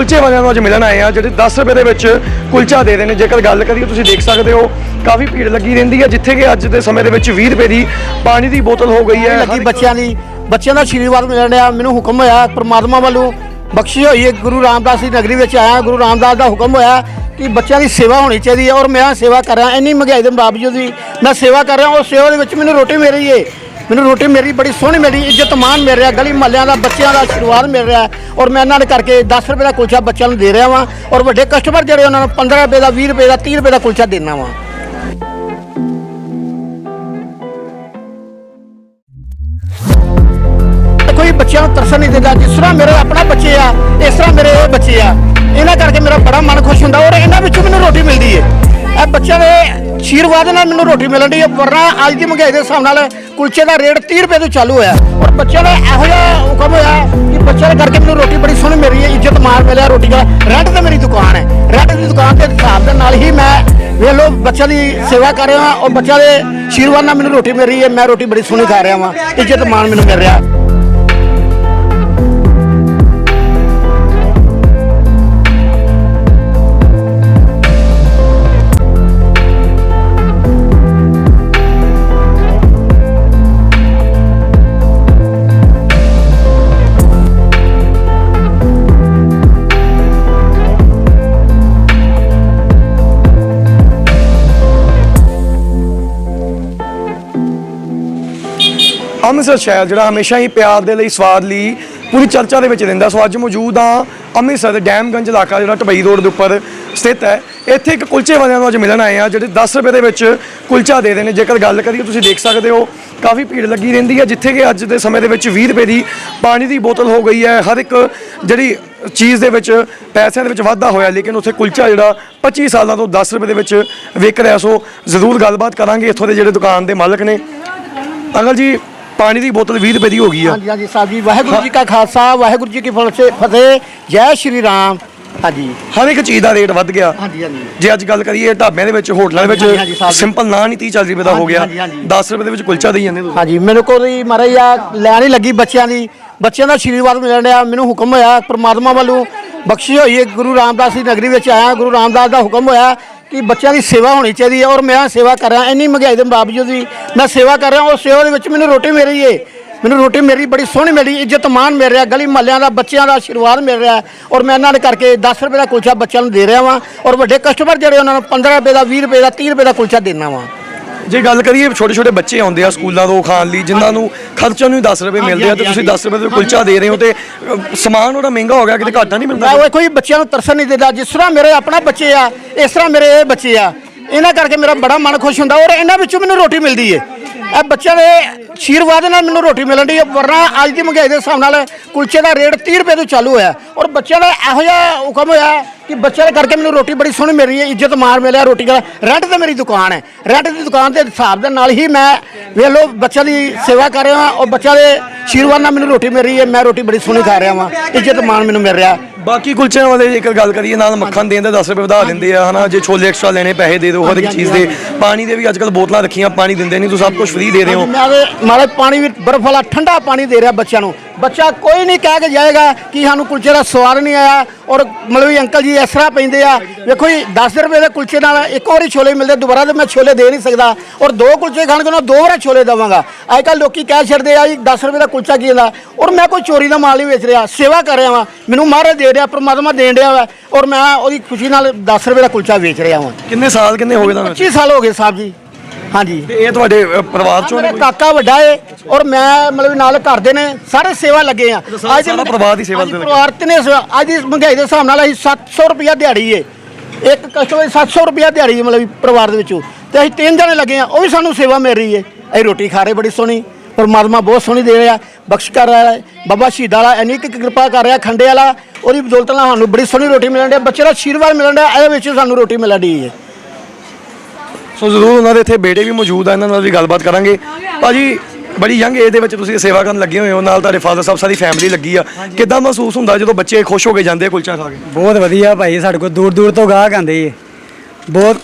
ਕੁਲਚੇ ਵਾਲਿਆਂ ਨੂੰ ਅੱਜ ਮਿਲਣ ਆਏ ਆ ਜਿਹੜੇ 10 ਰੁਪਏ ਦੇ ਵਿੱਚ ਕੁਲਚਾ ਦੇ ਰਹੇ ਨੇ। ਜੇਕਰ ਗੱਲ ਕਰੀਏ ਤੁਸੀਂ ਦੇਖ ਸਕਦੇ ਹੋ ਕਾਫੀ ਭੀੜ ਲੱਗੀ ਰਹਿੰਦੀ ਹੈ ਜਿੱਥੇ ਕਿ ਅੱਜ ਦੇ ਸਮੇਂ ਦੇ ਵਿੱਚ 20 ਰੁਪਏ ਦੀ ਪਾਣੀ ਦੀ ਬੋਤਲ ਹੋ ਗਈ ਹੈ। ਲੱਗੀ ਬੱਚਿਆਂ ਦੀ। ਬੱਚਿਆਂ ਦਾ ਆਸ਼ੀਰਵਾਦ ਮਿਲਣ ਡਿਆ ਮੈਨੂੰ ਹੁਕਮ ਹੋਇਆ ਪ੍ਰਮਾਤਮਾ ਵੱਲੋਂ ਬਖਸ਼ੀ ਹੋਈ ਹੈ ਗੁਰੂ ਰਾਮਦਾਸ ਦੀ ਨਗਰੀ ਵਿੱਚ ਆਇਆ ਗੁਰੂ ਰਾਮਦਾਸ ਦਾ ਹੁਕਮ ਹੋਇਆ ਕਿ ਬੱਚਿਆਂ ਦੀ ਸੇਵਾ ਹੋਣੀ ਚਾਹੀਦੀ ਹੈ ਔਰ ਮੈਂ ਸੇਵਾ ਕਰ ਰਿਹਾ ਇੰਨੀ ਮਹਿੰਗਾਈ ਦੇ ਬਾਵਜੂਦ ਵੀ ਮੈਂ ਸੇਵਾ ਕਰ ਰਿਹਾ ਉਹ ਸੇਵਾ ਦੇ ਵਿੱਚ ਮੈਨੂੰ ਰੋਟੀ ਮਿਲ ਰਹੀ ਹੈ। ਮੈਨੂੰ ਰੋਟੀ ਮੇਰੀ ਬੜੀ ਸੋਹਣੀ ਮੇਰੀ ਇੱਜ਼ਤ ਮਾਨ ਮਿਲ ਰਿਹਾ, ਗਲੀ ਮਹੱਲਿਆਂ ਦਾ, ਬੱਚਿਆਂ ਦਾ ਆਸ਼ੀਰਵਾਦ ਮਿਲ ਰਿਹਾ ਔਰ ਮੈਂ ਇਹਨਾਂ ਦੇ ਕਰਕੇ 10 ਰੁਪਏ ਦਾ ਕੁਲਚਾ ਬੱਚਿਆਂ ਨੂੰ ਦੇ ਰਿਹਾ ਵਾਂ। ਔਰ ਵੱਡੇ ਕਸਟਮਰ ਜਿਹੜੇ ਉਹਨਾਂ ਨੂੰ 15 ਰੁਪਏ ਦਾ 20 ਰੁਪਏ ਦਾ 30 ਰੁਪਏ ਦਾ ਕੁਲਚਾ ਦੇਣਾ ਵਾਂ। ਕੋਈ ਬੱਚਿਆਂ ਨੂੰ ਤਰਸ ਨਹੀਂ ਦਿੰਦਾ। ਜਿਸ ਤਰ੍ਹਾਂ ਮੇਰੇ ਆਪਣਾ ਬੱਚੇ ਆ, ਇਸ ਤਰ੍ਹਾਂ ਮੇਰੇ ਇਹ ਬੱਚੇ ਆ। ਇਹਨਾਂ ਕਰਕੇ ਮੇਰਾ ਬੜਾ ਮਨ ਖੁਸ਼ ਹੁੰਦਾ। ਔਰ ਇਹਨਾਂ ਵਿੱਚੋਂ ਮੈਨੂੰ ਰੋਟੀ ਇਹ ਬੱਚਿਆਂ ਦੇ ਆਸ਼ੀਰਵਾਦ ਨਾਲ ਮੈਨੂੰ ਰੋਟੀ ਮਿਲਣ ਦੀ ਵਰਨਾ ਅੱਜ ਦੀ ਮਹਿੰਗਾਈ ਦੇ ਹਿਸਾਬ ਨਾਲ ਕੁਲਚੇ ਦਾ ਰੇਟ 30 ਰੁਪਏ ਤੋਂ ਚਾਲੂ ਹੋਇਆ। ਔਰ ਬੱਚਿਆਂ ਦਾ ਇਹੋ ਜਿਹਾ ਹੁਕਮ ਹੋਇਆ ਕਿ ਬੱਚਿਆਂ ਦੇ ਕਰਕੇ ਮੈਨੂੰ ਰੋਟੀ ਬੜੀ ਸੋਹਣੀ ਮਿਲ ਰਹੀ ਹੈ, ਇੱਜ਼ਤ ਮਾਨ ਮਿਲਿਆ ਰੋਟੀ ਦਾ। ਰੈਂਟ ਤੇ ਮੇਰੀ ਦੁਕਾਨ ਹੈ। ਰੈਂਟ ਦੀ ਦੁਕਾਨ ਦੇ ਹਿਸਾਬ ਦੇ ਨਾਲ ਹੀ ਮੈਂ ਵੇਖ ਲਓ ਬੱਚਿਆਂ ਦੀ ਸੇਵਾ ਕਰ ਰਿਹਾ ਹਾਂ ਔਰ ਬੱਚਿਆਂ ਦੇ ਆਸ਼ੀਰਵਾਦ ਨਾਲ ਮੈਨੂੰ ਰੋਟੀ ਮਿਲ ਰਹੀ ਹੈ, ਮੈਂ ਰੋਟੀ ਬੜੀ ਸੋਹਣੀ ਖਾ ਰਿਹਾ ਹਾਂ ਇੱਜ਼ਤ ਮਾਣ ਮੈਨੂੰ ਮਿਲ ਰਿਹਾ। ਅੰਮ੍ਰਿਤਸਰ ਸ਼ਹਿਰ, ਜਿਹੜਾ ਹਮੇਸ਼ਾ ਹੀ ਪਿਆਰ ਦੇ ਲਈ, ਸਵਾਦ ਲਈ ਪੂਰੀ ਚਰਚਾ ਦੇ ਵਿੱਚ ਰਹਿੰਦਾ। ਸੋ ਅੱਜ ਮੌਜੂਦ ਆ ਅੰਮ੍ਰਿਤਸਰ ਦੇ ਡੈਮਗੰਜ ਇਲਾਕਾ, ਜਿਹੜਾ ਟਬਈ ਰੋਡ ਦੇ ਉੱਪਰ ਸਥਿਤ ਹੈ। ਇੱਥੇ ਇੱਕ ਕੁਲਚੇ ਵਾਲਿਆਂ ਨੂੰ ਅੱਜ ਮਿਲਣ ਆਏ ਆ ਜਿਹੜੇ 10 ਰੁਪਏ ਦੇ ਵਿੱਚ ਕੁਲਚਾ ਦੇ ਰਹੇ ਨੇ। ਜੇਕਰ ਗੱਲ ਕਰੀਏ, ਤੁਸੀਂ ਦੇਖ ਸਕਦੇ ਹੋ, ਕਾਫੀ ਭੀੜ ਲੱਗੀ ਰਹਿੰਦੀ ਹੈ, ਜਿੱਥੇ ਕਿ ਅੱਜ ਦੇ ਸਮੇਂ ਦੇ ਵਿੱਚ 20 ਰੁਪਏ ਦੀ ਪਾਣੀ ਦੀ ਬੋਤਲ ਹੋ ਗਈ ਹੈ। ਹਰ ਇੱਕ ਜਿਹੜੀ ਚੀਜ਼ ਦੇ ਵਿੱਚ ਪੈਸਿਆਂ ਦੇ ਵਿੱਚ ਵਾਧਾ ਹੋਇਆ, ਲੇਕਿਨ ਉੱਥੇ ਕੁਲਚਾ ਜਿਹੜਾ 25 ਸਾਲਾਂ ਤੋਂ 10 ਰੁਪਏ ਦੇ ਵਿੱਚ ਵਿਕ ਰਿਹਾ। ਸੋ ਜ਼ਰੂਰ ਗੱਲਬਾਤ ਕਰਾਂਗੇ ਇੱਥੋਂ ਦੇ ਜਿਹੜੇ ਦੁਕਾਨ ਦੇ ਮਾਲਕ ਨੇ। ਅੰਕਲ ਜੀ ਪਾਣੀ ਦੀ ਬੋਤਲ 20 ਰੁਪਏ ਦੀ ਹੋ ਗਈ ਆ। ਹਾਂਜੀ ਹਾਂਜੀ ਸਾਹਿਬ ਜੀ ਵਾਹਿਗੁਰੂ ਜੀ ਕਾ ਖਾਲਸਾ ਵਾਹਿਗੁਰੂ ਜੀ ਕੀ ਫਤਿਹ ਫਤਿਹ ਜੈ ਸ਼੍ਰੀ ਰਾਮ। ਹਾਂਜੀ। ਹਰ ਇੱਕ ਚੀਜ਼ ਦਾ ਰੇਟ ਵੱਧ ਗਿਆ। ਹਾਂਜੀ ਹਾਂਜੀ। ਜੇ ਅੱਜ ਗੱਲ ਕਰੀਏ ਢਾਬਿਆਂ ਦੇ ਵਿੱਚ ਹੋਟਲਾਂ ਦੇ ਹਾਂਜੀ, ਹਾਂਜੀ, ਵਿੱਚ ਸਾਹਿਬ ਜੀ। ਸਿੰਪਲ ਨਾਨ ਹੀ 30 40 ਰੁਪਏ ਦਾ ਹੋ ਗਿਆ। ਹਾਂਜੀ, ਹਾਂਜੀ। 10 ਰੁਪਏ ਦੇ ਵਿੱਚ ਕੁਲਚਾ ਦੇਈ ਜਾਂਦੇ ਤੁਸੀਂ। ਹਾਂਜੀ ਮੈਨੂੰ ਕੋਈ ਮਹਾਰਾਜ ਆ ਲੈਣ ਹੀ ਲੱਗੀ ਬੱਚਿਆਂ ਦੀ। ਬੱਚਿਆਂ ਦਾ ਆਸ਼ੀਰਵਾਦ ਮਿਲਣ ਡਿਆ ਮੈਨੂੰ ਹੁਕਮ ਹੋਇਆ ਪ੍ਰਮਾਤਮਾ ਵੱਲੋਂ ਬਖਸ਼ੀ ਹੋਈ ਹੈ ਗੁਰੂ ਰਾਮਦਾਸ ਦੀ ਨਗਰੀ ਵਿੱਚ ਆਇਆ ਗੁਰੂ ਰਾਮਦਾਸ ਦਾ ਹੁਕਮ ਹੋਇਆ। ਕਿ ਬੱਚਿਆਂ ਦੀ ਸੇਵਾ ਹੋਣੀ ਚਾਹੀਦੀ ਹੈ ਔਰ ਮੈਂ ਸੇਵਾ ਕਰ ਰਿਹਾ, ਇੰਨੀ ਮਹਿੰਗਾਈ ਦੇ ਬਾਵਜੂਦ ਵੀ ਮੈਂ ਸੇਵਾ ਕਰ ਰਿਹਾ, ਉਹ ਸੇਵਾ ਦੇ ਵਿੱਚ ਮੈਨੂੰ ਰੋਟੀ ਮਿਲ ਰਹੀ ਹੈ ਮੈਨੂੰ ਰੋਟੀ ਮੇਰੀ ਬੜੀ ਸੋਹਣੀ ਮਿਲੀ ਇੱਜ਼ਤ ਮਾਨ ਮਿਲ ਰਿਹਾ, ਗਲੀ ਮਹੱਲਿਆਂ ਦਾ, ਬੱਚਿਆਂ ਦਾ ਆਸ਼ੀਰਵਾਦ ਮਿਲ ਰਿਹਾ ਔਰ ਮੈਂ ਇਹਨਾਂ ਦੇ ਕਰਕੇ 10 ਰੁਪਏ ਦਾ ਕੁਲਚਾ ਬੱਚਿਆਂ ਨੂੰ ਦੇ ਰਿਹਾ ਵਾਂ ਔਰ ਵੱਡੇ ਕਸਟਮਰ ਜਿਹੜੇ ਉਹਨਾਂ ਨੂੰ 15 ਰੁਪਏ ਦਾ 20 ਰੁਪਏ ਦਾ 30 ਰੁਪਏ ਦਾ ਕੁਲਚਾ ਦੇਣਾ ਵਾਂ। ਜੇ ਗੱਲ ਕਰੀਏ ਛੋਟੇ ਛੋਟੇ ਬੱਚੇ ਆਉਂਦੇ ਆ ਸਕੂਲਾਂ ਤੋਂ ਖਾਣ ਲਈ ਜਿਨ੍ਹਾਂ ਨੂੰ ਖਰਚਣ ਨੂੰ ਹੀ 10 ਰੁਪਏ ਮਿਲਦੇ ਆ ਤੇ ਤੁਸੀਂ 10 ਰੁਪਏ ਦੇ ਕੁਲਚਾ ਦੇ ਰਹੇ ਹੋ ਤੇ ਅ, ਸਮਾਨ ਉਹਦਾ ਮਹਿੰਗਾ ਹੋ ਗਿਆ ਕਿਤੇ ਘਾਟਾ ਨਹੀਂ ਮਿਲਦਾ ਕੋਈ ਬੱਚਿਆਂ ਨੂੰ ਤਰਸ ਨਹੀਂ ਦਿੰਦਾ। ਜਿਸ ਤਰ੍ਹਾਂ ਮੇਰੇ ਆਪਣਾ ਬੱਚੇ ਆ ਇਸ ਤਰ੍ਹਾਂ ਮੇਰੇ ਇਹ ਬੱਚੇ ਆ। ਇਹਨਾਂ ਕਰਕੇ ਮੇਰਾ ਬੜਾ ਮਨ ਖੁਸ਼ ਹੁੰਦਾ ਔਰ ਇਹਨਾਂ ਵਿੱਚੋਂ ਮੈਨੂੰ ਰੋਟੀ ਮਿਲਦੀ ਹੈ ਇਹ ਬੱਚਿਆਂ ਦੇ ਆਸ਼ੀਰਵਾਦ ਨਾਲ ਮੈਨੂੰ ਰੋਟੀ ਮਿਲਣ ਦੀ ਵਰਨਾ ਅੱਜ ਦੀ ਮਹਿੰਗਾਈ ਦੇ ਹਿਸਾਬ ਨਾਲ ਕੁਲਚੇ ਦਾ ਰੇਟ 30 ਰੁਪਏ ਤੋਂ ਚਾਲੂ ਹੋਇਆ। ਔਰ ਬੱਚਿਆਂ ਦਾ ਇਹੋ ਜਿਹਾ ਹੁਕਮ ਹੋਇਆ ਕਿ ਬੱਚਿਆਂ ਦੇ ਕਰਕੇ ਮੈਨੂੰ ਰੋਟੀ ਬੜੀ ਸੋਹਣੀ ਮਿਲ ਰਹੀ ਹੈ ਇੱਜ਼ਤ ਮਾਰ ਮਿਲਿਆ ਰੋਟੀ ਦਾ। ਰੈਂਟ ਤੇ ਮੇਰੀ ਦੁਕਾਨ ਹੈ ਰੈਂਟ ਦੀ ਦੁਕਾਨ ਦੇ ਹਿਸਾਬ ਦੇ ਨਾਲ ਹੀ ਮੈਂ ਵੇਖ ਲਓ ਬੱਚਿਆਂ ਦੀ ਸੇਵਾ ਕਰ ਰਿਹਾ ਹਾਂ ਔਰ ਬੱਚਿਆਂ ਦੇ ਆਸ਼ੀਰਵਾਦ ਨਾਲ ਮੈਨੂੰ ਰੋਟੀ ਮਿਲ ਰਹੀ ਹੈ ਮੈਂ ਰੋਟੀ ਬੜੀ ਸੋਹਣੀ ਖਾ ਰਿਹਾ ਹਾਂ ਇੱਜ਼ਤ ਮਾਣ ਮੈਨੂੰ ਮਿਲ ਰਿਹਾ। ਬਾਕੀ ਕੁਲਚਿਆਂ ਵਾਲੇ ਜੇਕਰ ਗੱਲ ਕਰੀਏ ਨਾਲ ਮੱਖਣ ਦੇਣ ਦੇ 10 ਰੁਪਏ ਵਧਾ ਦਿੰਦੇ ਆ ਹਨਾ ਜੇ ਛੋਲੇ ਐਕਸਟਰਾ ਲੈਣੇ ਪੈਸੇ ਦੇ ਦਿਓ ਹਰ ਇੱਕ ਚੀਜ਼ ਦੇ। ਪਾਣੀ ਦੇ ਵੀ ਅੱਜ ਕੱਲ ਬੋਤਲਾਂ ਰੱਖੀਆਂ ਪਾਣੀ ਦਿੰਦੇ ਨਹੀਂ ਤੁਸੀਂ ਸਭ ਕੁਝ ਫ੍ਰੀ ਦੇ ਰਹੇ ਹੋ। ਮੈਂ ਮਾਰੇ ਪਾਣੀ ਵੀ ਬਰਫ਼ ਵਾਲਾ ਠੰਡਾ ਪਾਣੀ ਦੇ ਰਿਹਾ ਬੱਚਿਆਂ ਨੂੰ। ਬੱਚਾ ਕੋਈ ਨਹੀਂ ਕਹਿ ਕੇ ਜਾਏਗਾ ਕਿ ਸਾਨੂੰ ਕੁਲਚੇ ਦਾ ਸਵਾਦ ਨਹੀਂ ਆਇਆ ਔਰ ਮਤਲਬ ਵੀ ਅੰਕਲ ਜੀ ਇਸ ਤਰ੍ਹਾਂ ਪੈਂਦੇ ਆ। ਵੇਖੋ ਜੀ 10 ਰੁਪਏ ਦੇ ਕੁਲਚੇ ਨਾਲ ਇੱਕ ਵਾਰੀ ਛੋਲੇ ਮਿਲਦੇ ਦੁਬਾਰਾ ਤੇ ਮੈਂ ਛੋਲੇ ਦੇ ਨਹੀਂ ਸਕਦਾ ਔਰ ਦੋ ਕੁਲਚੇ ਖਾਣਗੇ ਨਾ ਦੋ ਵਾਰ ਛੋਲੇ ਦੇਵਾਂਗਾ। ਅੱਜ ਕੱਲ ਲੋਕੀ ਕਹਿ ਛੱਡਦੇ ਆ ਜੀ 10 ਰੁਪਏ ਦਾ ਕੁਲਚਾ ਕੀ ਹੁੰਦਾ? ਔਰ ਮੈਂ ਕੋਈ ਚੋਰੀ ਦਾ ਮਾਲ ਨਹੀਂ ਵੇਚ ਰਿਹਾ ਸੇਵਾ ਕਰ ਰਿਹਾ ਵਾਂ। ਮੈਨੂੰ ਮਹਾਰਾਜ ਦੇ ਰਿਹਾ ਪ੍ਰਮਾਤਮਾ ਦੇਣ ਰਿਹਾ ਵਾ ਔਰ ਮੈਂ ਉਹਦੀ ਖੁਸ਼ੀ ਨਾਲ 10 ਰੁਪਏ ਦਾ ਕੁਲਚਾ ਵੇਚ ਰਿਹਾ ਵਾਂ। ਕਿੰਨੇ ਸਾਲ ਕਿੰਨੇ ਹੋ ਗਏ ਤੁਹਾਨੂੰ? 25 ਸਾਲ ਹੋ ਗਏ ਸਾਹਿਬ ਜੀ। ਹਾਂਜੀ ਤੇ ਇਹ ਤੁਹਾਡੇ ਅ, ਪਰਿਵਾਰ ਚੋਂ ਨੇ ਮੇਰੇ ਕੋਈ? ਕਾਕਾ ਵੱਡਾ ਏ ਔਰ ਮੈਂ ਮਤਲਬ ਨਾਲ ਘਰ ਦੇ ਨੇ ਸਾਰੇ ਸੇਵਾ ਲੱਗੇ ਆ ਸਾਰਾ- ਸਾਰਾ ਪਰਿਵਾਰ ਦੀ ਸੇਵਾ ਅੱਜ ਤੇ ਲੱਗੇ। ਪਰਿਵਾਰ ਤੇ ਨੇ ਸੇਵਾ- ਅੱਜ ਦੀ ਮਹਿੰਗਾਈ ਦੇ ਹਿਸਾਬ ਨਾਲ ਅਸੀਂ 700 ਰੁਪਇਆ ਦਿਹਾੜੀ ਏ ਇੱਕ ਕਸਟਮਰ ਦੀ 700 ਰੁਪਇਆ ਦਿਹਾੜੀ ਏ ਮਤਲਬ ਵੀ ਪਰਿਵਾਰ ਦੇ ਵਿੱਚੋਂ ਤੇ ਅਸੀਂ ਤਿੰਨ ਜਣੇ ਲੱਗੇ ਆ ਉਹ ਵੀ ਸਾਨੂੰ ਸੇਵਾ ਮਿਲ ਰਹੀ ਏ ਅਸੀਂ ਰੋਟੀ ਖਾ ਰਹੇ ਬੜੀ ਸੋਹਣੀ ਪਰਮਾਤਮਾ ਬਹੁਤ ਸੋਹਣੀ ਦੇ ਰਿਹਾ ਬਖਸ਼ ਕਰ ਰਿਹਾ ਹੈ। ਬਾਬਾ ਸ਼ਹੀਦਾਂ ਵਾਲਾ ਇੰਨੀ ਕੁ ਕਿਰਪਾ ਕਰ ਰਿਹਾ ਖੰਡੇ ਵਾਲਾ ਉਹਦੀ ਬਦੌਲਤ ਨਾਲ ਸਾਨੂੰ ਬੜੀ ਸੋਹਣੀ ਰੋਟੀ ਮਿਲਣ ਡਿਆ ਬੱਚੇ ਦਾ ਆਸ਼ੀਰਵਾਦ ਮਿਲਣ ਡਿਆ ਇਹਦੇ ਵਿੱਚ ਸਾਨੂੰ ਰੋਟੀ ਮਿਲਣ ਡਈ ਏ ਸੋ ਜ਼ਰੂਰ ਉਹਨਾਂ ਦੇ ਇੱਥੇ ਬੇਟੇ ਵੀ ਮੌਜੂਦ ਆ ਇਹਨਾਂ ਨਾਲ ਵੀ ਗੱਲਬਾਤ ਕਰਾਂਗੇ। ਭਾਜੀ ਬੜੀ ਯੰਗ ਏਜ ਦੇ ਵਿੱਚ ਤੁਸੀਂ ਸੇਵਾ ਕਰਨ ਲੱਗੇ ਹੋਏ ਹੋ ਨਾਲ ਤੁਹਾਡੇ ਫਾਦਰ ਸਾਹਿਬ ਸਾਰੀ ਫੈਮਿਲੀ ਲੱਗੀ ਆ। ਕਿੱਦਾਂ ਮਹਿਸੂਸ ਹੁੰਦਾ ਜਦੋਂ ਬੱਚੇ ਖੁਸ਼ ਹੋ ਕੇ ਜਾਂਦੇ ਆ ਕੁਲਚਾ ਖਾ ਕੇ? ਬਹੁਤ ਵਧੀਆ ਭਾਈ ਸਾਡੇ ਕੋਲ ਦੂਰ ਦੂਰ ਤੋਂ ਗਾਹਕ ਆਉਂਦੇ ਏ ਬਹੁਤ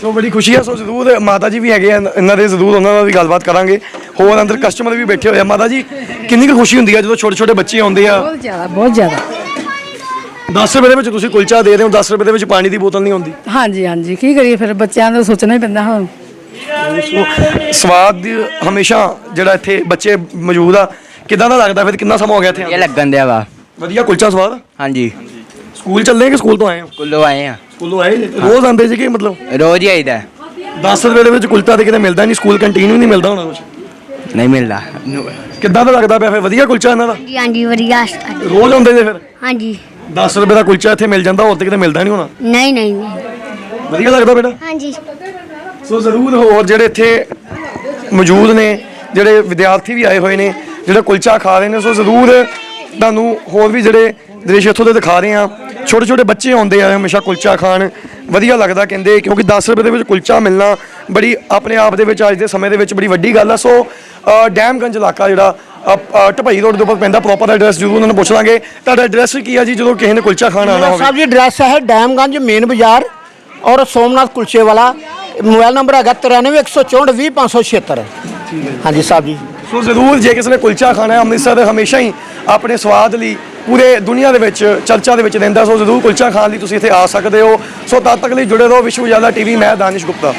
ਸੋ ਬੜੀ ਖੁਸ਼ੀ ਹੈ ਸੋ ਜ਼ਰੂਰ ਮਾਤਾ ਜੀ ਵੀ ਹੈਗੇ ਆ ਇਹਨਾਂ ਦੇ ਜ਼ਰੂਰ ਉਹਨਾਂ ਨਾਲ ਵੀ ਗੱਲਬਾਤ ਕਰਾਂਗੇ। ਹੋਰ ਅੰਦਰ ਕਸਟਮਰ ਵੀ ਬੈਠੇ ਹੋਏ ਆ। ਮਾਤਾ ਜੀ ਕਿੰਨੀ ਕੁ ਖੁਸ਼ੀ ਹੁੰਦੀ ਹੈ ਜਦੋਂ ਛੋਟੇ ਛੋਟੇ ਬੱਚੇ ਆਉਂਦੇ ਆ? ਬਹੁਤ ਜ਼ਿਆਦਾ ਬਹੁਤ ਜ਼ਿਆਦਾ। 10 ਰੁਪਏ ਦੇ ਵਿੱਚ ਤੁਸੀਂ ਕੁਲਚਾ ਦੇ ਰਹੇ ਹੋ 10 ਰੁਪਏ ਦੇ ਵਿੱਚ ਪਾਣੀ ਦੀ ਬੋਤਲ ਨਹੀਂ ਆਉਂਦੀ ਹਾਂਜੀ ਹਾਂਜੀ। ਕੀ ਕਰੀਏ ਫਿਰ? ਬੱਚਿਆਂ ਦਾ ਸੋਚਣਾ ਹੀ ਪੈਂਦਾ ਹੁਣ। ਸੋ ਸਵਾਦ ਦੀ ਹਮੇਸ਼ਾ ਜਿਹੜਾ ਇੱਥੇ ਬੱਚੇ ਮੌਜੂਦ ਆ ਕਿਦਾਂ ਦਾ ਲੱਗਦਾ ਫਿਰ? ਕਿੰਨਾ ਸਮਾਂ ਹੋ ਗਿਆ ਇੱਥੇ ਇਹ ਆਉਂਦੇ? ਲੱਗਣ ਦਿਆ ਵਾ। ਵਧੀਆ ਕੁਲਚਾ ਸਵਾਦ? ਹਾਂਜੀ। ਸਕੂਲ ਚੱਲੇ ਕਿ ਸਕੂਲ ਤੋਂ ਆਏ ਹੋ? ਕੁੱਲੋ ਆਏ ਆ। ਸਕੂਲੋਂ ਆਏ ਜੀ? ਰੋਜ਼ ਆਉਂਦੇ ਜੀ ਕਿ ਮਤਲਬ? ਰੋਜ਼ ਹੀ ਆਈਦਾ। 10 ਰੁਪਏ ਦੇ ਵਿੱਚ ਕੁਲਚਾ ਤੇ ਕਿਤੇ ਮਿਲਦਾ ਨਹੀਂ ਸਕੂਲ ਕੰਟੀਨ ਵੀ ਨਹੀਂ ਮਿਲਦਾ ਹੋਣਾ ਕੁਝ ਨਹੀਂ ਮਿਲਦਾ। ਕਿੱਦਾਂ ਦਾ ਲੱਗਦਾ ਪਿਆ ਫਿਰ? ਵਧੀਆ ਕੁਲਚਾ ਇਹਨਾਂ ਦਾ? ਹਾਂਜੀ ਹਾਂਜੀ ਵਧੀਆ। ਸ- ਰੋਜ਼ ਆਉਂਦੇ ਜੇ ਫਿਰ? ਹਾਂਜੀ। 10 ਰੁਪਏ ਦਾ ਕੁਲਚਾ ਇੱਥੇ ਮਿਲ ਜਾਂਦਾ ਹੋਰ ਤੇ ਕਿਤੇ ਮਿਲਦਾ ਨਹੀਂ ਹੋਣਾ। ਨਹੀਂ ਨਹੀਂ। ਨਹੀਂ ਵਧੀਆ ਲੱਗਦਾ ਬੇਟਾ? ਹਾਂਜੀ। ਸੋ ਜ਼ਰੂਰ ਹੋਰ ਜਿਹੜੇ ਇੱਥੇ ਮੌਜੂਦ ਨੇ ਜਿਹੜੇ ਵਿਦਿਆਰਥੀ ਵੀ ਆਏ ਹੋਏ ਨੇ ਜਿਹੜੇ ਕੁਲਚਾ ਖਾ ਰਹੇ ਨੇ ਸੋ ਜ਼ਰੂਰ ਤੁਹਾਨੂੰ ਹੋਰ ਵੀ ਜਿਹੜੇ ਦ੍ਰਿਸ਼ ਇੱਥੋਂ ਦੇ ਦਿਖਾ ਰਹੇ ਆ ਛੋਟੇ ਛੋਟੇ ਬੱਚੇ ਆਉਂਦੇ ਆ ਹਮੇਸ਼ਾ ਕੁਲਚਾ ਖਾਣ। ਵਧੀਆ ਲੱਗਦਾ ਕਹਿੰਦੇ ਕਿਉਂਕਿ 10 ਰੁਪਏ ਦੇ ਵਿੱਚ ਕੁਲਚਾ ਮਿਲਣਾ ਬੜੀ ਆਪਣੇ ਆਪ ਦੇ ਵਿੱਚ ਅੱਜ ਦੇ ਸਮੇਂ ਦੇ ਵਿੱਚ ਬੜੀ ਵੱਡੀ ਗੱਲ ਆ। ਸੋ ਅ, ਡੈਮਗੰਜ ਇਲਾਕਾ ਜਿਹੜਾ ਢਪਈ ਰੋਡ ਦੇ ਉੱਪਰ ਪੈਂਦਾ ਪ੍ਰੋਪਰ ਐਡਰੈਸ ਜ਼ਰੂਰ ਉਹਨਾਂ ਨੂੰ ਪੁੱਛ ਲਾਂਗੇ। ਤੁਹਾਡਾ ਐਡਰੈਸ ਕੀ ਆ ਜੀ ਜਦੋਂ ਕਿਸੇ ਨੇ ਕੁਲਚਾ ਖਾਣ ਆਉਣਾ ਹੋਵੇ? ਸਾਹਿਬ ਜੀ ਐਡਰੈਸ ਹੈ ਡੈਮਗੰਜ ਮੇਨ ਬਾਜ਼ਾਰ ਔਰ ਸੋਮਨਾਥ ਕੁਲਚੇ ਵਾਲਾ। ਮੋਬਾਈਲ ਨੰਬਰ ਹੈਗਾ 9314420576 ਹਾਂਜੀ ਸਾਹਿਬ ਜੀ। ਸੋ ਜ਼ਰੂਰ ਜੇ ਕਿਸੇ ਨੇ ਕੁਲਚਾ ਖਾਣਾ ਹੈ ਅੰਮ੍ਰਿਤਸਰ ਹਮੇਸ਼ਾ ਹੀ ਆਪਣੇ ਸਵਾਦ ਲਈ ਪੂਰੇ ਦੁਨੀਆ ਦੇ ਵਿੱਚ ਚਰਚਾ ਦੇ ਵਿੱਚ ਰਹਿੰਦਾ। ਸੋ ਜ਼ਰੂਰ ਕੁਲਚਾ ਖਾਣ ਲਈ ਤੁਸੀਂ ਇੱਥੇ ਆ ਸਕਦੇ ਹੋ। ਸੋ ਤਦ ਤੱਕ ਲਈ ਜੁੜੇ ਰਹੋ ਵਿਸ਼ਵ ਉਜਾਲਾ ਟੀਵੀ ਮੈਂ ਦਾਨਿਸ਼ ਗੁਪਤਾ।